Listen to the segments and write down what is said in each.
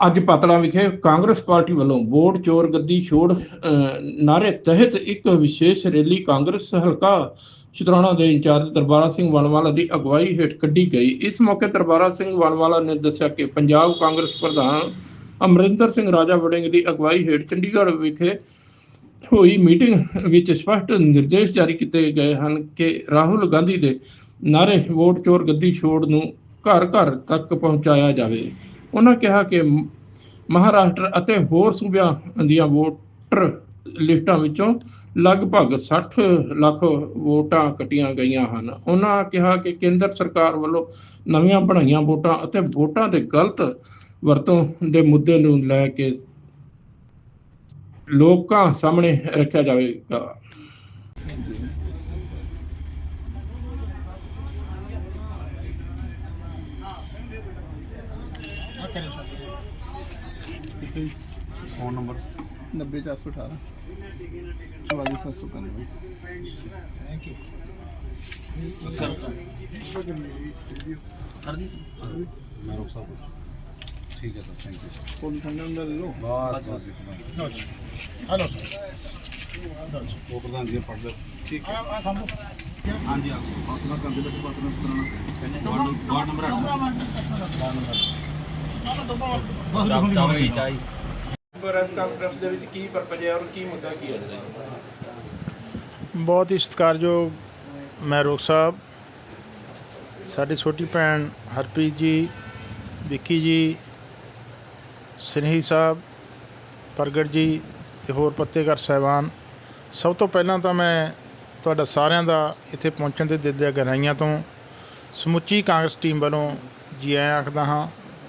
ਅੱਜ ਪਤਲਾ ਵਿਖੇ ਕਾਂਗਰਸ ਪਾਰਟੀ ਵੱਲੋਂ ਵੋਟ ਚੋਰ ਗੱਦੀ ਛੋੜ ਅਹ, ਨਾਅਰੇ ਤਹਿਤ ਇੱਕ ਵਿਸ਼ੇਸ਼ ਰੈਲੀ ਕਾਂਗਰਸ ਹਲਕਾ ਚਤਰਾਣਾ ਦੇ ਇੰਚਾਰਜ ਦਰਬਾਰਾ ਸਿੰਘ ਵਣਵਾਲਾ ਦੀ ਅਗਵਾਈ ਹੇਠ ਕੱਢੀ ਗਈ। ਇਸ ਮੌਕੇ ਦਰਬਾਰਾ ਸਿੰਘ ਵਣਵਾਲਾ ਨੇ ਦੱਸਿਆ ਕਿ ਪੰਜਾਬ ਕਾਂਗਰਸ ਪ੍ਰਧਾਨ ਅਮਰਿੰਦਰ ਸਿੰਘ ਰਾਜਾ ਵੜਿੰਗ ਦੀ ਅਗਵਾਈ ਹੇਠ ਚੰਡੀਗੜ੍ਹ ਵਿਖੇ ਹੋਈ ਮੀਟਿੰਗ ਵਿੱਚ ਸਪਸ਼ਟ ਨਿਰਦੇਸ਼ ਜਾਰੀ ਕੀਤੇ ਗਏ ਹਨ ਕਿ ਰਾਹੁਲ ਗਾਂਧੀ ਦੇ ਨਾਅਰੇ ਵੋਟ ਚੋਰ ਗੱਦੀ ਛੋੜ ਨੂੰ ਘਰ ਘਰ ਤੱਕ ਪਹੁੰਚਾਇਆ ਜਾਵੇ। ਉਹਨਾਂ ਕਿਹਾ ਕਿ ਮਹਾਰਾਸ਼ਟਰ ਅਤੇ ਹੋਰ ਸੂਬਿਆਂ ਦੀਆਂ ਵੋਟਰ ਲਿਸਟਾਂ ਵਿੱਚੋਂ ਲਗਭਗ 60 ਲੱਖ ਵੋਟਾਂ ਕੱਟੀਆਂ ਗਈਆਂ ਹਨ। ਉਹਨਾਂ ਕਿਹਾ ਕਿ ਕੇਂਦਰ ਸਰਕਾਰ ਵੱਲੋਂ ਨਵੀਆਂ ਬਣਾਈਆਂ ਵੋਟਾਂ ਅਤੇ ਵੋਟਾਂ ਦੇ ਗਲਤ ਵਰਤੋਂ ਦੇ ਮੁੱਦੇ ਨੂੰ ਲੈ ਕੇ ਲੋਕਾਂ ਸਾਹਮਣੇ ਰੱਖਿਆ ਜਾਵੇਗਾ। Phone number 90418 44795 thank you sir sir ji ਮੈਂ ਰੋਕ ਸਕਦਾ। ਠੀਕ ਹੈ ਸਰ ਥੈਂਕ ਯੂ ਫੋਨ ਠੰਡਾ ਹੁੰਦਾ ਲੈ ਲਓ। ਬਸ ਬਸ ਹਲੋ। ਉਹ ਪ੍ਰਧਾਨ ਜੀ ਪੜ੍ਹ ਲਓ। ਠੀਕ ਹੈ। ਹਾਂਜੀ ਆ ਆਪਣਾ ਕਰਦੇ ਬੈਠੇ ਪਾਤਨਾ ਕਰਾਣਾ ਵਾਰਡ ਨੰਬਰ 8 ਚਾਹ ਚਾਹ ਚਾਹ ਪ੍ਰੈਸ ਕਾਨਫਰੰਸ ਦੇ ਵਿੱਚ ਕੀ ਪਰਪਸ ਹੈ ਔਰ ਕੀ ਮੁੱਦਾ ਕੀ ਹੈ ਬਹੁਤ ਹੀ ਸਤਿਕਾਰਯੋਗ ਮੈਂ ਰੋਕ ਸਾਹਿਬ। ਸਾਡੀ ਛੋਟੀ ਭੈਣ ਹਰਪ੍ਰੀਤ ਜੀ ਵਿੱਕੀ ਜੀ ਸਨੇਹੀ ਸਾਹਿਬ ਪ੍ਰਗਟ ਜੀ ਤੇ ਹੋਰ ਪੱਤੇਕਾਰ ਸਾਹਿਬਾਨ। ਸਭ ਤੋਂ ਪਹਿਲਾਂ ਤਾਂ ਮੈਂ ਤੁਹਾਡਾ ਸਾਰਿਆਂ ਦਾ ਇੱਥੇ ਪਹੁੰਚਣ ਤੇ ਦਿਲ ਦੀਆਂ ਗਹਿਰਾਈਆਂ ਤੋਂ ਸਮੁੱਚੀ ਕਾਂਗਰਸ ਟੀਮ ਵੱਲੋਂ ਜੀ ਆਇਆਂ ਆਖਦਾ ਹਾਂ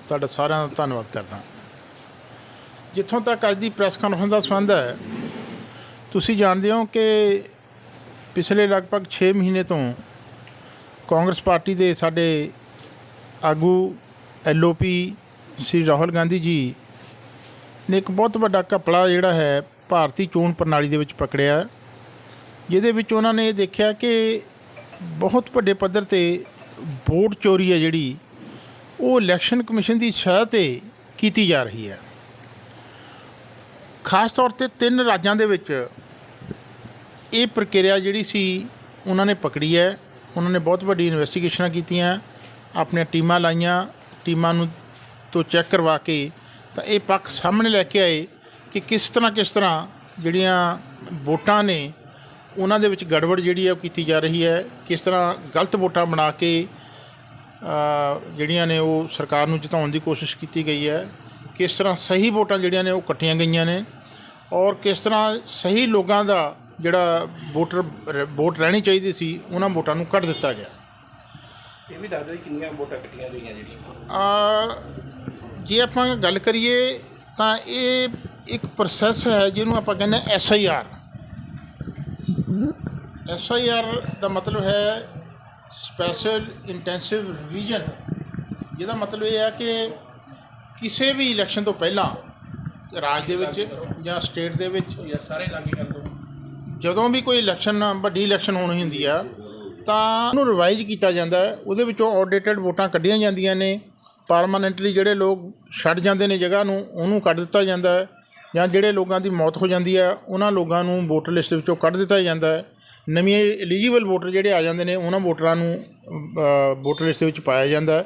ਤੁਹਾਡਾ ਸਾਰਿਆਂ ਦਾ ਧੰਨਵਾਦ ਕਰਦਾ। ਜਿੱਥੋਂ ਤੱਕ ਅੱਜ ਦੀ ਪ੍ਰੈਸ ਕਾਨਫਰੰਸ ਦਾ ਸੰਬੰਧ ਹੈ, ਤੁਸੀਂ ਜਾਣਦੇ ਹੋ ਕਿ ਪਿਛਲੇ ਲਗਭਗ 6 ਮਹੀਨੇ ਤੋਂ ਕਾਂਗਰਸ ਪਾਰਟੀ ਦੇ ਸਾਡੇ ਆਗੂ ਐਲਓਪੀ ਸ੍ਰੀ ਰਾਹੁਲ ਗਾਂਧੀ ਜੀ ਨੇ ਇੱਕ ਬਹੁਤ ਵੱਡਾ ਘਪਲਾ ਜਿਹੜਾ ਹੈ ਭਾਰਤੀ ਚੋਣ ਪ੍ਰਣਾਲੀ ਦੇ ਵਿੱਚ ਪਕੜਿਆ ਜਿਹਦੇ ਵਿੱਚ ਉਹਨਾਂ ਨੇ ਇਹ ਦੇਖਿਆ ਕਿ ਬਹੁਤ ਵੱਡੇ ਪੱਧਰ ਤੇ ਵੋਟ ਚੋਰੀ ਹੈ ਜਿਹੜੀ ਉਹ ਇਲੈਕਸ਼ਨ ਕਮਿਸ਼ਨ ਦੀ ਸ਼ਹਿ ਤੇ ਕੀਤੀ ਜਾ ਰਹੀ ਹੈ। ਖਾਸ ਤੌਰ ਤੇ ਤਿੰਨ ਰਾਜਾਂ ਦੇ ਵਿੱਚ ਇਹ ਪ੍ਰਕਿਰਿਆ ਜਿਹੜੀ ਸੀ, ਉਹਨਾਂ ਨੇ ਪਕੜੀ ਹੈ। ਉਹਨਾਂ ਨੇ ਬਹੁਤ ਵੱਡੀ ਇਨਵੈਸਟੀਗੇਸ਼ਨਾਂ ਕੀਤੀਆਂ, ਆਪਣੀਆਂ ਟੀਮਾਂ ਲਾਈਆਂ, ਟੀਮਾਂ ਨੂੰ ਤੋਂ ਚੈੱਕ ਕਰਵਾ ਕੇ ਤਾਂ ਇਹ ਪੱਖ ਸਾਹਮਣੇ ਲੈ ਕੇ ਆਏ ਕਿ ਕਿਸ ਤਰ੍ਹਾਂ ਕਿਸ ਤਰ੍ਹਾਂ ਜਿਹੜੀਆਂ ਵੋਟਾਂ ਨੇ, ਉਹਨਾਂ ਦੇ ਵਿੱਚ ਗੜਬੜ ਜਿਹੜੀ ਹੈ ਉਹ ਕੀਤੀ ਜਾ ਰਹੀ ਹੈ। ਕਿਸ ਤਰ੍ਹਾਂ ਗਲਤ ਵੋਟਾਂ ਬਣਾ ਕੇ ਜਿਹੜੀਆਂ ਨੇ ਉਹ ਸਰਕਾਰ ਨੂੰ ਜਿਤਾਉਣ ਦੀ ਕੋਸ਼ਿਸ਼ ਕੀਤੀ ਗਈ ਹੈ। ਕਿਸ ਤਰ੍ਹਾਂ ਸਹੀ ਵੋਟਾਂ ਜਿਹੜੀਆਂ ਨੇ ਉਹ ਕੱਟੀਆਂ ਗਈਆਂ ਨੇ ਔਰ ਕਿਸ ਤਰ੍ਹਾਂ ਸਹੀ ਲੋਕਾਂ ਦਾ ਜਿਹੜਾ ਵੋਟਰ ਵੋਟ ਰਹਿਣੀ ਚਾਹੀਦੀ ਸੀ ਉਹਨਾਂ ਵੋਟਾਂ ਨੂੰ ਕੱਢ ਦਿੱਤਾ ਗਿਆ। ਇਹ ਵੀ ਦੱਸ ਦਿਓ ਕਿੰਨੀਆਂ ਵੋਟਾਂ ਕੱਟੀਆਂ ਗਈਆਂ ਜਿਹੜੀਆਂ। ਆ ਜੇ ਆਪਾਂ ਗੱਲ ਕਰੀਏ ਤਾਂ ਇਹ ਇੱਕ ਪ੍ਰੋਸੈਸ ਹੈ ਜਿਹਨੂੰ ਆਪਾਂ ਕਹਿੰਦੇ S I R S I R ਦਾ ਮਤਲਬ ਹੈ ਸਪੈਸ਼ਲ ਇੰਟੈਂਸਿਵ ਰਿਵੀਜ਼ਨ ਜਿਹਦਾ ਮਤਲਬ ਇਹ ਹੈ ਕਿ ਕਿਸੇ ਵੀ ਇਲੈਕਸ਼ਨ ਤੋਂ ਪਹਿਲਾਂ ਰਾਜ ਦੇ ਵਿੱਚ ਜਾਂ ਸਟੇਟ ਦੇ ਵਿੱਚ ਸਾਰੇ ਲਾਗੇ ਕਰ ਦੋ। ਜਦੋਂ ਵੀ ਕੋਈ ਇਲੈਕਸ਼ਨ ਵੱਡੀ ਇਲੈਕਸ਼ਨ ਹੋਣੀ ਹੁੰਦੀ ਆ ਤਾਂ ਉਹਨੂੰ ਰਿਵਾਈਜ਼ ਕੀਤਾ ਜਾਂਦਾ ਹੈ। ਉਹਦੇ ਵਿੱਚੋਂ ਆਊਟਡੇਟਡ ਵੋਟਾਂ ਕੱਢੀਆਂ ਜਾਂਦੀਆਂ ਨੇ। ਪਰਮਾਨੈਂਟਲੀ ਜਿਹੜੇ ਲੋਕ ਛੱਡ ਜਾਂਦੇ ਨੇ ਜਗ੍ਹਾ ਨੂੰ ਉਹਨੂੰ ਕੱਢ ਦਿੱਤਾ ਜਾਂਦਾ ਹੈ। ਜਾਂ ਜਿਹੜੇ ਲੋਕਾਂ ਦੀ ਮੌਤ ਹੋ ਜਾਂਦੀ ਹੈ ਉਹਨਾਂ ਲੋਕਾਂ ਨੂੰ ਵੋਟਰ ਲਿਸਟ ਵਿੱਚੋਂ ਕੱਢ ਦਿੱਤਾ ਜਾਂਦਾ ਹੈ। ਨਵੇਂ ਐਲੀਜੀਬਲ ਵੋਟਰ ਜਿਹੜੇ ਆ ਜਾਂਦੇ ਨੇ, ਉਹਨਾਂ ਵੋਟਰਾਂ ਨੂੰ ਵੋਟਰ ਲਿਸਟ ਦੇ ਵਿੱਚ ਪਾਇਆ ਜਾਂਦਾ ਹੈ।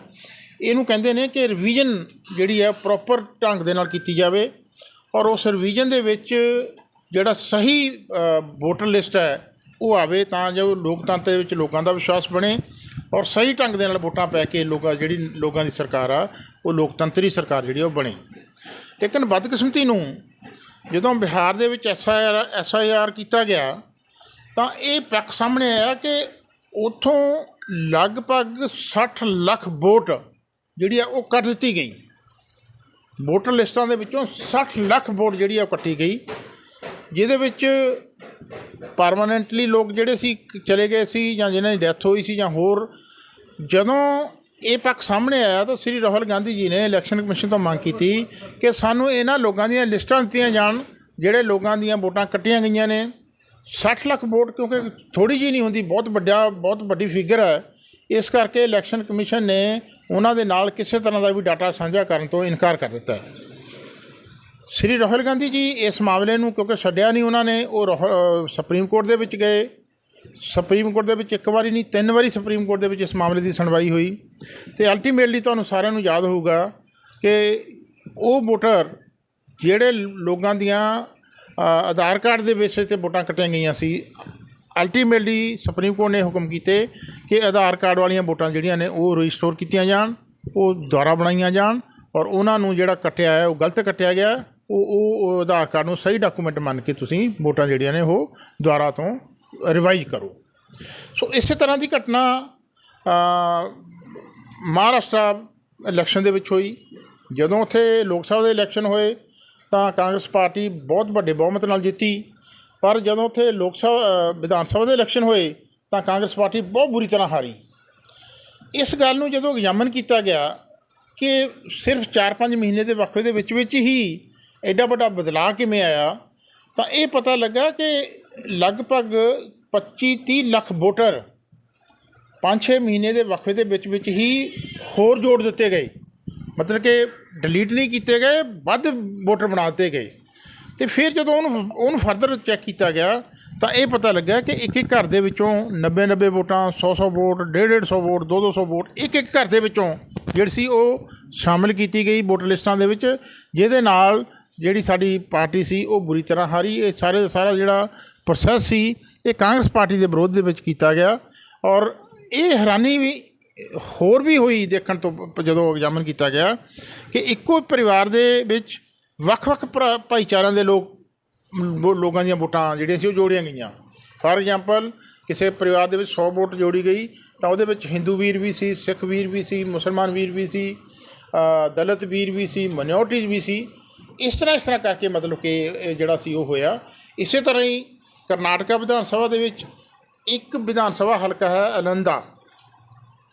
ਇਹਨੂੰ ਕਹਿੰਦੇ ਨੇ ਕਿ ਰਿਵੀਜ਼ਨ ਜਿਹੜੀ ਹੈ ਪ੍ਰੋਪਰ ਢੰਗ ਦੇ ਨਾਲ ਕੀਤੀ ਜਾਵੇ ਔਰ ਉਸ ਰਿਵੀਜ਼ਨ ਦੇ ਵਿੱਚ ਜਿਹੜਾ ਸਹੀ ਵੋਟਰ ਲਿਸਟ ਹੈ, ਉਹ ਆਵੇ ਤਾਂ ਜੋ ਲੋਕਤੰਤਰ ਦੇ ਵਿੱਚ ਲੋਕਾਂ ਦਾ ਵਿਸ਼ਵਾਸ ਬਣੇ ਔਰ ਸਹੀ ਢੰਗ ਦੇ ਨਾਲ ਵੋਟਾਂ ਪੈ ਕੇ ਲੋਕਾਂ, ਜਿਹੜੀ ਲੋਕਾਂ ਦੀ ਸਰਕਾਰ ਆ, ਉਹ ਲੋਕਤੰਤਰੀ ਸਰਕਾਰ ਜਿਹੜੀ ਆ, ਉਹ ਬਣੇ। ਲੇਕਿਨ ਬਦਕਿਸਮਤੀ ਨੂੰ ਜਦੋਂ ਬਿਹਾਰ ਦੇ ਵਿੱਚ S I R S I R ਕੀਤਾ ਗਿਆ ਤਾਂ ਇਹ ਪੱਖ ਸਾਹਮਣੇ ਆਇਆ ਕਿ ਉਥੋਂ ਲਗਭਗ 60 ਲੱਖ ਵੋਟ ਜਿਹੜੀ ਆ ਉਹ ਕੱਟ ਦਿੱਤੀ ਗਈ। ਵੋਟਰ ਲਿਸਟਾਂ ਦੇ ਵਿੱਚੋਂ 60 ਲੱਖ ਵੋਟ ਜਿਹੜੀ ਆ ਉਹ ਕੱਟੀ ਗਈ, ਜਿਹਦੇ ਵਿੱਚ ਪਰਮਾਨੈਂਟਲੀ ਲੋਕ ਜਿਹੜੇ ਸੀ, ਚਲੇ ਗਏ ਸੀ ਜਾਂ ਜਿਨ੍ਹਾਂ ਦੀ ਡੈਥ ਹੋਈ ਸੀ ਜਾਂ ਹੋਰ, ਜਦੋਂ ਇਹ ਪੱਖ ਸਾਹਮਣੇ ਆਇਆ ਤਾਂ ਸ੍ਰੀ ਰਾਹੁਲ ਗਾਂਧੀ ਜੀ ਨੇ ਇਲੈਕਸ਼ਨ ਕਮਿਸ਼ਨ ਤੋਂ ਮੰਗ ਕੀਤੀ ਕਿ ਸਾਨੂੰ ਇਹਨਾਂ ਲੋਕਾਂ ਦੀਆਂ ਲਿਸਟਾਂ ਦਿੱਤੀਆਂ ਜਾਣ, ਜਿਹੜੇ ਲੋਕਾਂ ਦੀਆਂ ਵੋਟਾਂ ਕੱਟੀਆਂ ਗਈਆਂ ਨੇ। 60 ਲੱਖ ਵੋਟ ਕਿਉਂਕਿ ਥੋੜੀ ਜੀ ਨਹੀਂ ਹੁੰਦੀ, ਬਹੁਤ ਵੱਡਾ, ਬਹੁਤ ਵੱਡੀ ਫਿਗਰ ਹੈ। ਇਸ ਕਰਕੇ ਇਲੈਕਸ਼ਨ ਕਮਿਸ਼ਨ ਨੇ ਉਹਨਾਂ ਦੇ ਨਾਲ ਕਿਸੇ ਤਰ੍ਹਾਂ ਦਾ ਵੀ ਡਾਟਾ ਸਾਂਝਾ ਕਰਨ ਤੋਂ ਇਨਕਾਰ ਕਰ ਦਿੱਤਾ ਹੈ। ਸ੍ਰੀ ਰਾਹੁਲ ਗਾਂਧੀ ਜੀ ਇਸ ਮਾਮਲੇ ਨੂੰ ਕਿਉਂਕਿ ਛੱਡਿਆ ਨਹੀਂ ਉਹਨਾਂ ਨੇ, ਉਹ ਰਾਹੁ- ਸੁਪਰੀਮ ਕੋਰਟ ਦੇ ਵਿੱਚ ਗਏ। ਸੁਪਰੀਮ ਕੋਰਟ ਦੇ ਵਿੱਚ ਇੱਕ ਵਾਰੀ ਨਹੀਂ, ਤਿੰਨ ਵਾਰੀ ਸੁਪਰੀਮ ਕੋਰਟ ਦੇ ਵਿੱਚ ਇਸ ਮਾਮਲੇ ਦੀ ਸੁਣਵਾਈ ਹੋਈ। ਤੇ ਅਲਟੀਮੇਟਲੀ ਤੁਹਾਨੂੰ ਸਾਰਿਆਂ ਨੂੰ ਯਾਦ ਹੋਊਗਾ ਕਿ ਉਹ ਵੋਟਰ ਜਿਹੜੇ ਲੋਕਾਂ ਦੀਆਂ ਆਧਾਰ ਕਾਰਡ ਦੇ ਬੇਸਿਸ ਤੇ ਵੋਟਾਂ ਕੱਟੀਆਂ ਗਈਆਂ ਸੀ। ਅਲਟੀਮੇਟਲੀ ਸੁਪਰੀਮ ਕੋਰਟ ਨੇ ਹੁਕਮ ਕੀਤੇ ਕਿ ਆਧਾਰ ਕਾਰਡ ਵਾਲੀਆਂ ਵੋਟਾਂ ਜਿਹੜੀਆਂ ਨੇ ਉਹ ਰੀਸਟੋਰ ਕੀਤੀਆਂ ਜਾਣ, ਉਹ ਦੁਆਰਾ ਬਣਾਈਆਂ ਜਾਣ ਔਰ ਉਹਨਾਂ ਨੂੰ ਜਿਹੜਾ ਕੱਟਿਆ ਹੈ, ਉਹ ਗਲਤ ਕੱਟਿਆ ਗਿਆ ਉਹ ਉਹ ਆਧਾਰ ਕਾਰਡ ਨੂੰ ਸਹੀ ਡਾਕੂਮੈਂਟ ਮੰਨ ਕੇ ਤੁਸੀਂ ਵੋਟਾਂ ਜਿਹੜੀਆਂ ਨੇ ਉਹ ਦੁਆਰਾ ਤੋਂ ਰਿਵਾਈਜ਼ ਕਰੋ। ਸੋ ਇਸੇ ਤਰ੍ਹਾਂ ਦੀ ਘਟਨਾ ਮਹਾਰਾਸ਼ਟਰ ਇਲੈਕਸ਼ਨ ਦੇ ਵਿੱਚ ਹੋਈ। ਜਦੋਂ ਉੱਥੇ ਲੋਕ ਸਭਾ ਦੇ ਇਲੈਕਸ਼ਨ ਹੋਏ ਤਾਂ ਕਾਂਗਰਸ ਪਾਰਟੀ ਬਹੁਤ ਵੱਡੇ ਬਹੁਮਤ ਨਾਲ ਜਿੱਤੀ। ਪਰ ਜਦੋਂ ਉੱਥੇ ਲੋਕ ਸਭਾ ਵਿਧਾਨ ਸਭਾ ਦੇ ਇਲੈਕਸ਼ਨ ਹੋਏ, ਤਾਂ ਕਾਂਗਰਸ ਪਾਰਟੀ ਬਹੁਤ ਬੁਰੀ ਤਰ੍ਹਾਂ ਹਾਰੀ। ਇਸ ਗੱਲ ਨੂੰ ਜਦੋਂ ਐਗਜ਼ਾਮਨ ਕੀਤਾ ਗਿਆ ਕਿ ਸਿਰਫ 4-5 ਮਹੀਨੇ ਦੇ ਵਕਫੇ ਦੇ ਵਿੱਚ ਵਿੱਚ ਹੀ ਐਡਾ ਵੱਡਾ ਬਦਲਾਅ ਕਿਵੇਂ ਆਇਆ, ਤਾਂ ਇਹ ਪਤਾ ਲੱਗਾ ਕਿ ਲਗਭਗ 25-30 ਲੱਖ ਵੋਟਰ 5-6 ਮਹੀਨੇ ਦੇ ਵਕਫੇ ਦੇ ਵਿੱਚ ਵਿੱਚ ਹੀ ਹੋਰ ਜੋੜ ਦਿੱਤੇ ਗਏ। ਮਤਲਬ ਕਿ ਡਿਲੀਟ ਨਹੀਂ ਕੀਤੇ ਗਏ, ਵੱਧ ਵੋਟਰ ਬਣਾ ਦਿੱਤੇ ਗਏ। ਤੇ ਫਿਰ ਜਦੋਂ ਉਹਨੂੰ ਉਹਨੂੰ ਫਰਦਰ ਚੈੱਕ ਕੀਤਾ ਗਿਆ, ਤਾਂ ਇਹ ਪਤਾ ਲੱਗਾ ਕਿ ਇੱਕ ਇੱਕ ਘਰ ਦੇ ਵਿੱਚੋਂ 90 90 ਵੋਟਾਂ 100 100 ਵੋਟ 150 150 ਵੋਟ 2 200 ਵੋਟ ਇੱਕ ਇੱਕ ਘਰ ਦੇ ਵਿੱਚੋਂ ਜਿਹੜੀ ਸੀ ਉਹ ਸ਼ਾਮਿਲ ਕੀਤੀ ਗਈ ਵੋਟਰ ਲਿਸਟਾਂ ਦੇ ਵਿੱਚ, ਜਿਹਦੇ ਨਾਲ ਜਿਹੜੀ ਸਾਡੀ ਪਾਰਟੀ ਸੀ ਉਹ ਬੁਰੀ ਤਰ੍ਹਾਂ ਹਾਰੀ। ਇਹ ਸਾਰੇ ਦਾ ਸਾਰਾ ਜਿਹੜਾ ਪ੍ਰੋਸੈਸ ਸੀ, ਇਹ ਕਾਂਗਰਸ ਪਾਰਟੀ ਦੇ ਵਿਰੋਧ ਦੇ ਵਿੱਚ ਕੀਤਾ ਗਿਆ। ਔਰ ਇਹ ਹੈਰਾਨੀ ਵੀ ਹੋਰ ਵੀ ਹੋਈ ਦੇਖਣ ਤੋਂ ਜਦੋਂ ਐਗਜ਼ਾਮਨ ਕੀਤਾ ਗਿਆ ਕਿ ਇੱਕੋ ਪਰਿਵਾਰ ਦੇ ਵਿੱਚ ਵੱਖ-ਵੱਖ ਭਰਾ- ਭਾਈਚਾਰਿਆਂ ਦੇ ਲੋਕ ਵੋ- ਲੋਕਾਂ ਦੀਆਂ ਵੋਟਾਂ ਜਿਹੜੀਆਂ ਸੀ ਉਹ ਜੋੜੀਆਂ ਗਈਆਂ। ਫਾਰ ਐਗਜ਼ਾਮਪਲ, ਕਿਸੇ ਪਰਿਵਾਰ ਦੇ ਵਿੱਚ 100 ਵੋਟ ਜੋੜੀ ਗਈ, ਤਾਂ ਉਹਦੇ ਵਿੱਚ ਹਿੰਦੂ ਵੀਰ ਵੀ ਸੀ, ਸਿੱਖ ਵੀਰ ਵੀ ਸੀ, ਮੁਸਲਮਾਨ ਵੀਰ ਵੀ ਸੀ ਦਲਿਤ ਵੀਰ ਵੀ ਸੀ ਮਾਈਨੋਰਟੀਜ਼ ਵੀ ਸੀ। ਇਸ ਤਰ੍ਹਾਂ ਇਸ ਤਰ੍ਹਾਂ ਕਰਕੇ ਮਤਲਬ ਕਿ ਇਹ ਜਿਹੜਾ ਸੀ ਉਹ ਹੋਇਆ। ਇਸੇ ਤਰ੍ਹਾਂ ਹੀ ਕਰਨਾਟਕਾ ਵਿਧਾਨ ਸਭਾ ਦੇ ਵਿੱਚ ਇੱਕ ਵਿਧਾਨ ਸਭਾ ਹਲਕਾ ਹੈ ਅਲੰਦਾ।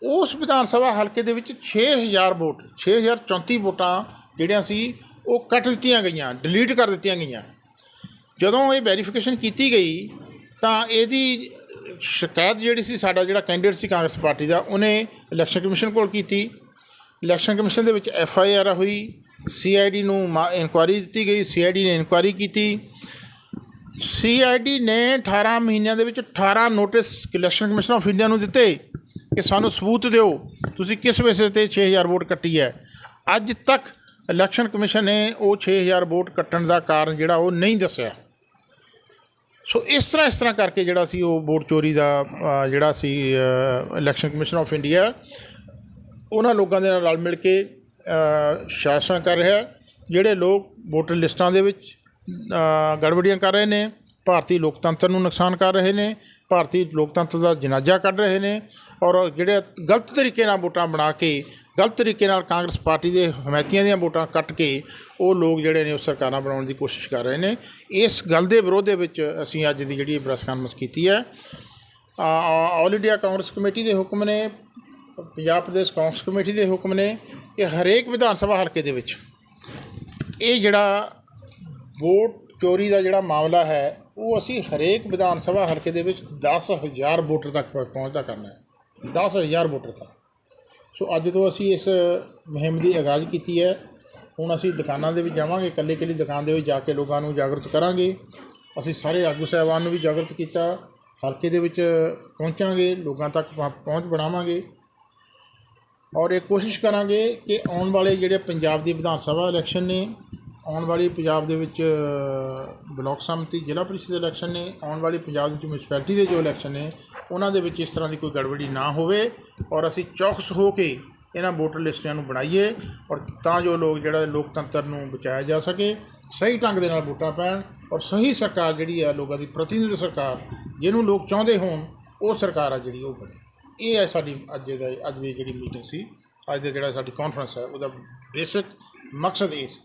ਉਸ ਵਿਧਾਨ ਸਭਾ ਹਲਕੇ ਦੇ ਵਿੱਚ 6000 ਵੋਟ 6034 ਵੋਟਾਂ ਜਿਹੜੀਆਂ ਸੀ, ਉਹ ਕੱਟ ਦਿੱਤੀਆਂ ਗਈਆਂ ਡਿਲੀਟ ਕਰ ਦਿੱਤੀਆਂ ਗਈਆਂ। ਜਦੋਂ ਇਹ ਵੈਰੀਫਿਕੇਸ਼ਨ ਕੀਤੀ ਗਈ, ਤਾਂ ਇਹਦੀ ਸ਼ਿਕਾਇਤ ਜਿਹੜੀ ਸੀ, ਸਾਡਾ ਜਿਹੜਾ ਕੈਂਡੀਡੇਟ ਸੀ ਕਾਂਗਰਸ ਪਾਰਟੀ ਦਾ, ਉਹਨੇ ਇਲੈਕਸ਼ਨ ਕਮਿਸ਼ਨ ਕੋਲ ਕੀਤੀ। ਇਲੈਕਸ਼ਨ ਕਮਿਸ਼ਨ ਦੇ ਵਿੱਚ ਐਫ ਆਈ ਆਰ ਹੋਈ ਸੀ ਆਈ ਡੀ ਨੂੰ ਇਨਕੁਆਰੀ ਦਿੱਤੀ ਗਈ ਸੀ ਆਈ ਡੀ ਨੇ ਇਨਕੁਆਰੀ ਕੀਤੀ। ਸੀ ਆਈ ਡੀ ਨੇ 18 ਮਹੀਨਿਆਂ ਦੇ ਵਿੱਚ 18 notice election commission of India ਨੂੰ ਦਿੱਤੇ। ਕਿ ਸਾਨੂੰ ਸਬੂਤ ਦਿਓ, ਤੁਸੀਂ ਕਿਸ ਵੇਸੇ ਤੇ 6000 ਵੋਟ ਕੱਟੀ ਹੈ। ਅੱਜ ਤੱਕ ਇਲੈਕਸ਼ਨ ਕਮਿਸ਼ਨ ਨੇ ਉਹ 6000 ਵੋਟ ਕੱਟਣ ਦਾ ਕਾਰਨ ਜਿਹੜਾ ਉਹ ਨਹੀਂ ਦੱਸਿਆ। ਸੋ ਇਸ ਤਰ੍ਹਾਂ ਇਸ ਤਰ੍ਹਾਂ ਕਰਕੇ ਜਿਹੜਾ ਸੀ ਉਹ ਵੋਟ ਚੋਰੀ ਦਾ ਜਿਹੜਾ ਸੀ ਇਲੈਕਸ਼ਨ ਕਮਿਸ਼ਨ ਆਫ ਇੰਡੀਆ, ਉਹਨਾਂ ਲੋਕਾਂ ਦੇ ਨਾਲ ਰਲ ਮਿਲ ਕੇ ਸ਼ਾਸਨ ਕਰ ਰਿਹਾ ਜਿਹੜੇ ਲੋਕ ਵੋਟਰ ਲਿਸਟਾਂ ਦੇ ਵਿੱਚ ਗੜਬੜੀਆਂ ਕਰ ਰਹੇ ਨੇ, ਭਾਰਤੀ ਲੋਕਤੰਤਰ ਨੂੰ ਨੁਕਸਾਨ ਕਰ ਰਹੇ ਨੇ ਭਾਰਤੀ ਲੋਕਤੰਤਰ ਦਾ ਜਨਾਜ਼ਾ ਕੱਢ ਰਹੇ ਨੇ ਔਰ ਜਿਹੜੇ ਗਲਤ ਤਰੀਕੇ ਨਾਲ ਵੋਟਾਂ ਬਣਾ ਕੇ, ਗਲਤ ਤਰੀਕੇ ਨਾਲ ਕਾਂਗਰਸ ਪਾਰਟੀ ਦੇ ਹਮਾਇਤੀਆਂ ਦੀਆਂ ਵੋਟਾਂ ਕੱਟ ਕੇ ਉਹ ਲੋਕ ਜਿਹੜੇ ਨੇ ਉਹ ਸਰਕਾਰਾਂ ਬਣਾਉਣ ਦੀ ਕੋਸ਼ਿਸ਼ ਕਰ ਰਹੇ ਨੇ। ਇਸ ਗੱਲ ਦੇ ਵਿਰੋਧ ਦੇ ਵਿੱਚ ਅਸੀਂ ਅੱਜ ਦੀ ਜਿਹੜੀ ਪ੍ਰੈਸ ਕਾਨਫਰੰਸ ਕੀਤੀ ਹੈ। ਆਲ ਇੰਡੀਆ ਕਾਂਗਰਸ ਕਮੇਟੀ ਦੇ ਹੁਕਮ ਨੇ, ਪੰਜਾਬ ਪ੍ਰਦੇਸ਼ ਕਾਂਗਰਸ ਕਮੇਟੀ ਦੇ ਹੁਕਮ ਨੇ ਕਿ ਹਰੇਕ ਵਿਧਾਨ ਸਭਾ ਹਲਕੇ ਦੇ ਵਿੱਚ ਇਹ ਜਿਹੜਾ ਵੋਟ ਚੋਰੀ ਦਾ ਜਿਹੜਾ ਮਾਮਲਾ ਹੈ ਉਹ ਅਸੀਂ ਹਰੇਕ ਵਿਧਾਨ ਸਭਾ ਹਲਕੇ ਦੇ ਵਿੱਚ 10000 ਵੋਟਰ ਤੱਕ ਪਹੁੰ- ਪਹੁੰਚਦਾ ਕਰਨਾ ਹੈ। 10000 ਵੋਟਰ ਤੱਕ। ਸੋ ਅੱਜ ਤੋਂ ਅਸੀਂ ਇਸ ਮੁਹਿੰਮ ਦੀ ਆਗਾਜ਼ ਕੀਤੀ ਹੈ। ਹੁਣ ਅਸੀਂ ਦੁਕਾਨਾਂ ਦੇ ਵਿੱਚ ਜਾਵਾਂਗੇ ਇਕੱਲੇ ਇਕੱਲੀ ਦੁਕਾਨ ਦੇ ਵਿੱਚ ਜਾ ਕੇ ਲੋਕਾਂ ਨੂੰ ਜਾਗਰਤ ਕਰਾਂਗੇ। ਅਸੀਂ ਸਾਰੇ ਆਗੂ ਸਾਹਿਬਾਨ ਨੂੰ ਵੀ ਜਾਗਰਤ ਕੀਤਾ। ਹਲਕੇ ਦੇ ਵਿੱਚ ਪਹੁੰਚਾਂਗੇ, ਲੋਕਾਂ ਤੱਕ ਪਹੁੰ- ਪਹੁੰਚ ਬਣਾਵਾਂਗੇ। ਔਰ ਇਹ ਕੋਸ਼ਿਸ਼ ਕਰਾਂਗੇ ਕਿ ਆਉਣ ਵਾਲੇ ਜਿਹੜੇ ਪੰਜਾਬ ਦੀ ਵਿਧਾਨ ਸਭਾ ਇਲੈਕਸ਼ਨ ਨੇ ਆਉਣ ਵਾਲੀ ਪੰਜਾਬ ਦੇ ਵਿੱਚ ਅ, ਬਲਾਕ ਸੰਮਤੀ ਜ਼ਿਲ੍ਹਾ ਪ੍ਰੀਸ਼ਦ ਇਲੈਕਸ਼ਨ ਨੇ ਆਉਣ ਵਾਲੀ ਪੰਜਾਬ ਦੇ ਵਿੱਚ ਮਿਊਨਿਸਪੈਲਿਟੀ ਦੇ ਜੋ ਇਲੈਕਸ਼ਨ ਨੇ ਉਹਨਾਂ ਦੇ ਵਿੱਚ ਇਸ ਤਰ੍ਹਾਂ ਦੀ ਕੋਈ ਗੜਬੜੀ ਨਾ ਹੋਵੇ ਔਰ ਅਸੀਂ ਚੌਕਸ ਹੋ ਕੇ ਇਹਨਾਂ ਵੋਟਰ ਲਿਸਟਾਂ ਨੂੰ ਬਣਾਈਏ ਔਰ ਤਾਂ ਜੋ ਲੋਕ ਜਿਹੜਾ ਲੋਕਤੰਤਰ ਨੂੰ ਬਚਾਇਆ ਜਾ ਸਕੇ ਸਹੀ ਢੰਗ ਦੇ ਨਾਲ ਵੋਟਾਂ ਪੈਣ ਔਰ ਸਹੀ ਸਰਕਾਰ ਜਿਹੜੀ ਆ ਲੋਕਾਂ ਦੀ ਪ੍ਰਤੀਨਿਧ ਸਰਕਾਰ ਜਿਹਨੂੰ ਲੋਕ ਚਾਹੁੰਦੇ ਹੋਣ ਉਹ ਸਰਕਾਰ ਆ ਜਿਹੜੀ ਉਹ ਬਣੇ। ਇਹ ਹੈ ਸਾਡੀ ਅੱਜ ਦਾ ਅੱਜ ਦੀ ਜਿਹੜੀ ਮੀਟਿੰਗ ਸੀ। ਅੱਜ ਦਾ ਜਿਹੜਾ ਸਾਡੀ ਕਾਨਫਰੰਸ ਹੈ ਉਹਦਾ ਬੇਸਿਕ ਮਕਸਦ ਇਹ ਸੀ।